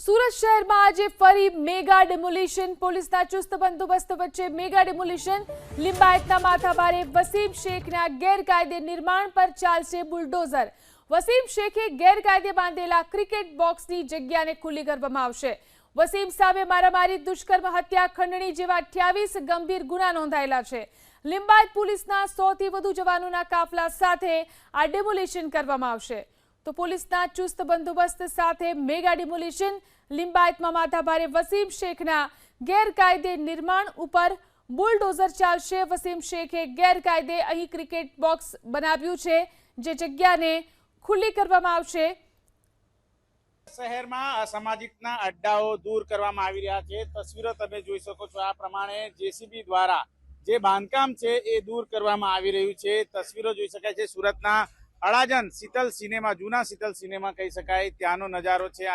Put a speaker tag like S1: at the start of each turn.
S1: સુરત શહેરમાં આજે ફરી મેગા ડેમોલિશન. પોલીસના ચુસ્ત બંદોબસ્ત વચ્ચે મેગા ડેમોલિશન. લિંબાયતના માથાભારે વસીમ શેખના ગેરકાયદે નિર્માણ પર ચાલશે બુલડોઝર. વસીમ શેખે ગેરકાયદે બાંધેલા ક્રિકેટ બોક્સની જગ્યાને ખુલ્લી કરવામાં આવશે. વસીમ સામે મારામારી, દુષ્કર્મ, હત્યા, ખંડણી જેવા અઠ્યાવીસ ગંભીર ગુના નોંધાયેલા છે. લિંબાયત પોલીસના સોથી વધુ જવાનોના કાફલા સાથે આ ડેમોલિશન કરવામાં આવશે. તો પોલીસના ચુસ્ત બંદોબસ્ત સાથે મેગા ડિમોલિશન, લિંબાયતમાં માથાભારે વસીમ શેખના ગેરકાયદે નિર્માણ ઉપર બુલડોઝર ચાલશે. વસીમ શેખે ગેરકાયદે અહીં ક્રિકેટ બોક્સ બનાવ્યું છે, જે જગ્યાને ખુલ્લી કરવામાં આવશે.
S2: શહેરમાં અસામાજિકના અડ્ડાઓ દૂર કરવામાં આવી રહ્યા છે. તસવીરો તમે જોઈ શકો છો. આ પ્રમાણે જેસીબી દ્વારા જે બાંધકામ છે એ દૂર કરવામાં આવી રહ્યું છે. તસવીરો જોઈ શકાય છે. સુરતના અડાજન શીતલ સિનેમા જૂના શીતલ સિનેમા કહી શકાય. ત્યાંનો નજારો છે આ